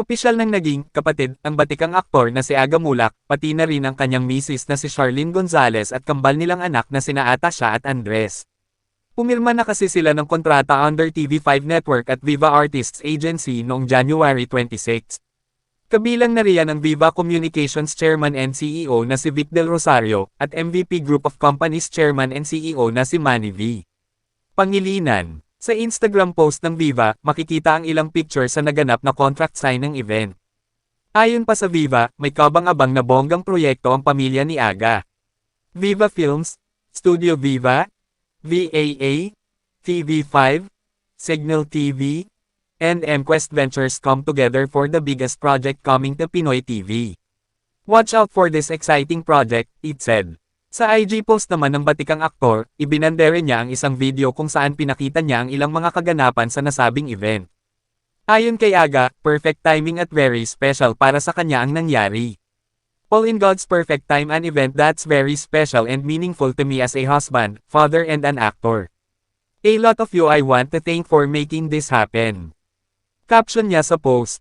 Opisyal nang naging kapatid ang batikang aktor na si Aga Mulak, pati na rin ang kanyang misis na si Charlene Gonzalez at kambal nilang anak na sina Atasha at Andres. Pumirma na kasi sila ng kontrata under TV5 Network at Viva Artists Agency noong January 26. Kabilang na riyan ang Viva Communications Chairman and CEO na si Vic Del Rosario, at MVP Group of Companies Chairman and CEO na si Manny V. Pangilinan Sa Instagram post ng Viva, makikita ang ilang picture sa naganap na contract sign ng event. Ayon pa sa Viva, may kabang-abang na bonggang proyekto ang pamilya ni Aga. Viva Films, Studio Viva, VAA, TV5, Signal TV, and MQuest Ventures come together for the biggest project coming to Pinoy TV. Watch out for this exciting project, it said. Sa IG post naman ng batikang aktor, ibinandere niya ang isang video kung saan pinakita niya ang ilang mga kaganapan sa nasabing event. Ayon kay Aga, perfect timing at very special para sa kanya ang nangyari. All in God's perfect time an event that's very special and meaningful to me as a husband, father and an actor. A lot of you I want to thank for making this happen. Caption niya sa post,